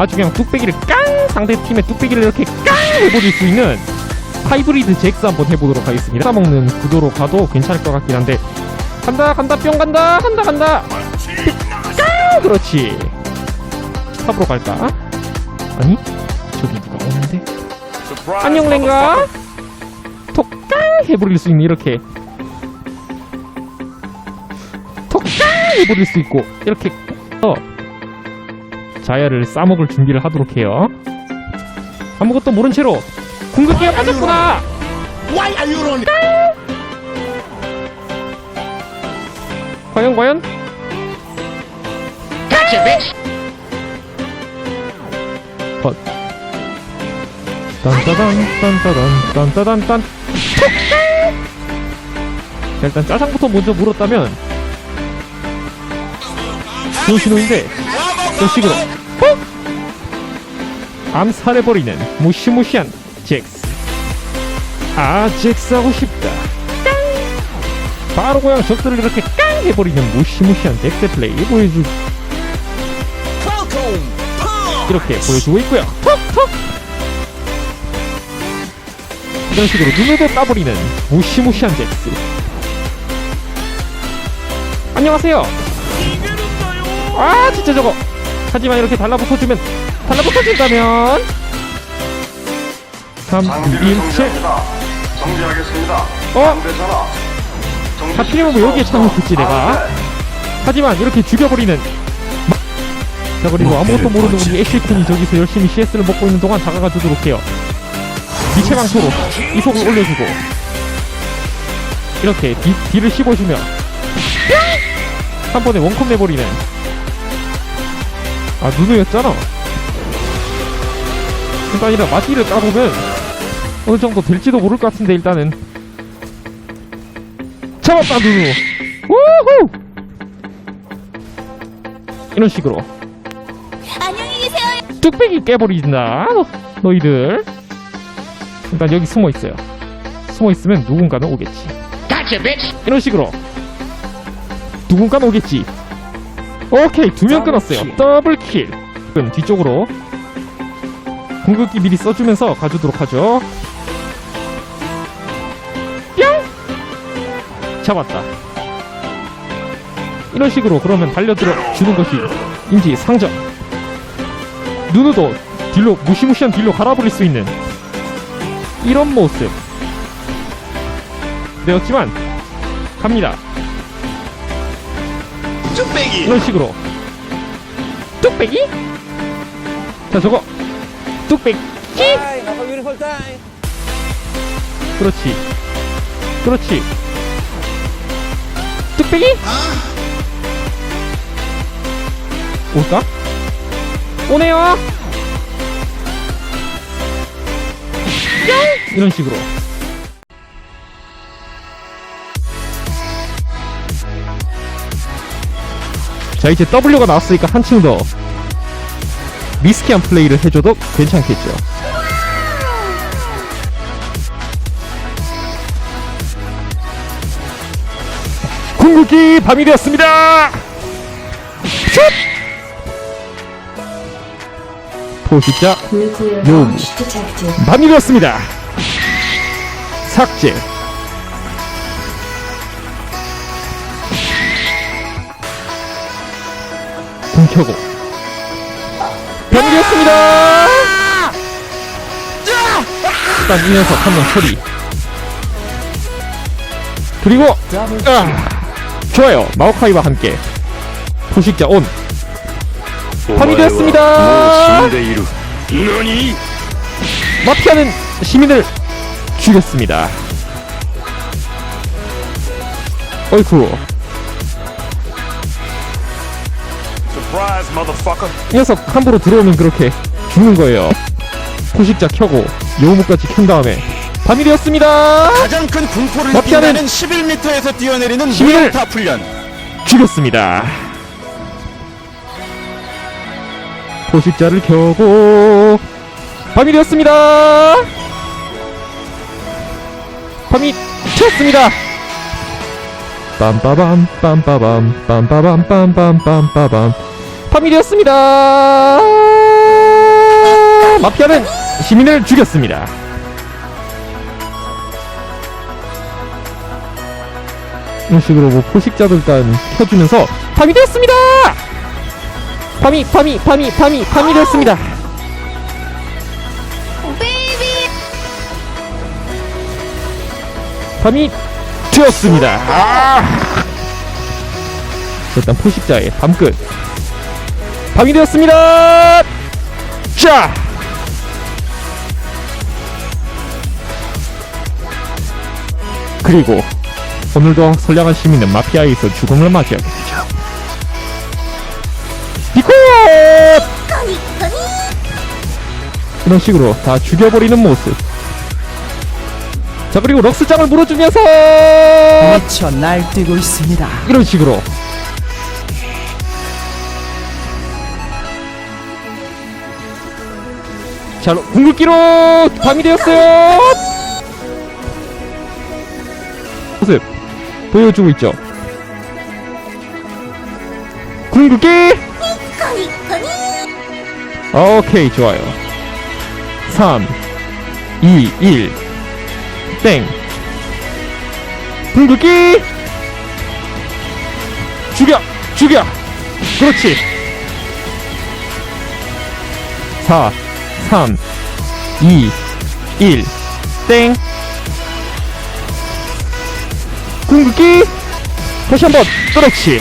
아주 그냥 뚝배기를 깡! 상대팀의 뚝배기를 이렇게 깡! 해버릴 수 있는 하이브리드 잭스 한번 해보도록 하겠습니다. 싸먹는 구도로 가도 괜찮을 것 같긴 한데. 간다 간다 뿅 간다 간다 간다. 깡! 그렇지. 탑으로 갈까? 아니 저기 누가 오는데? 안녕 랭가. 톡깡! 해버릴 수 있는 이렇게. 톡깡! 해버릴 수 있고 이렇게. 어 자야를 싸먹을 준비를 하도록 해요. 아무것도 모른 채로 궁극기가 빠졌구나! Why are you running? 과연 과연? Gotcha, bitch. 헛. 딴따단 딴따단 딴따단 딴. 자, 일단 짜장부터 먼저 물었다면 좋은 신호인데 이런 식으로 ปุ๊! 암살해버리는 무시무시한 잭스 아 잭스 하고 싶다 깡! 바로 그냥 적들을 이렇게 깡 해버리는 무시무시한 잭스 플레이 보여주. 이렇게 보여주고 있고요. 톡톡. 이런 식으로 눈에도 따버리는 무시무시한 잭스. 안녕하세요. 아 진짜 저거. 하지만 이렇게 달라붙어주면 달라붙어준다면. 3, 2, 1, 7 정지하겠습니다. 어? 하필이면 뭐 여기에 붙지 내가. 하지만 이렇게 죽여버리는 자 그리고 아무것도 모르는 우리 애쉬쿤이 저기서 열심히 CS를 먹고 있는 동안 다가가 주도록 해요. 미체망토로 이속을 올려주고. 이렇게 뒤, 뒤를 씹어주며. 한 번에 원컵 내버리는 아 누누였잖아. 그러니까 아니라 마디를 까보면 어느 정도 될지도 모를 것 같은데 일단은. 잡았다 누누. 우후! 이런 식으로. 안녕히 계세요. 뚝배기 너, 너희들. 일단 여기 숨어 있어요. 숨어 있으면 누군가는 오겠지. 이런 식으로. 누군가는 오겠지 오케이 두 명 끊었어요. 더블킬. 그럼 뒤쪽으로 궁극기 미리 써주면서 가주도록 하죠. 뿅! 잡았다. 이런 식으로 그러면 달려들어 주는 것이 인지 상점. 누누도 딜로 무시무시한 딜로 갈아버릴 수 있는 이런 모습. 되었지만 갑니다 뚝배기. 이런 식으로. 뚝배기? 자 저거. 뚝배기? 그렇지. 그렇지. 뚝배기? 올까? 오네요. 뿅! 이런 식으로 자 이제 W가 나왔으니까 한층 더 리스키한 플레이를 해줘도 괜찮겠죠. 궁극기 밤이 되었습니다. 슛! 포식자 detected. 밤이 되었습니다. 삭제 불 켜고. 밤이 되었습니다! 일단 이 녀석 한명 처리. 그리고 아, 좋아요. 마오카이와 함께 포식자 온. 밤이 되었습니다! 마피아는 시민을 죽였습니다. 어이쿠, 이 녀석 함부로 들어오면 그렇게 죽는 거예요. 포식자 켜고 요무까지 켠 다음에 밤이 되었습니다. 가장 큰 마피아는 느낀다는 11m에서 뛰어내리는 무용타 훈련. 죽였습니다. 포식자를 켜고 밤이 되었습니다. 밤이 튀었습니다. 빰빠밤 빰빠밤 빰빠밤 빰빰빰빠 되었습니다. 마피아는 시민을 죽였습니다. 이런 식으로 뭐 포식자들 일단 켜주면서 되었습니다. 밤이 밤이 밤이 밤이 밤이 되었습니다. 베이비. 밤이 되었습니다. 아! 일단 포식자의 밤끝 밤이 되었습니다. 자. 그리고 오늘도 선량한 시민은 마피아에서 죽음을 맞이하게 되죠. 비코! 이런 식으로 다 죽여버리는 모습. 자 그리고 럭스장을 물어주면서 미쳐 날뛰고 있습니다. 이런 식으로 자 궁극기로 밤이 되었어요. 모습 보여주고 있죠? 궁극기. 오케이 좋아요. 3 2 1 땡. 궁극기! 죽여! 죽여! 그렇지. 4 3 2 1 땡. 궁극기! 다시 한 번 그렇지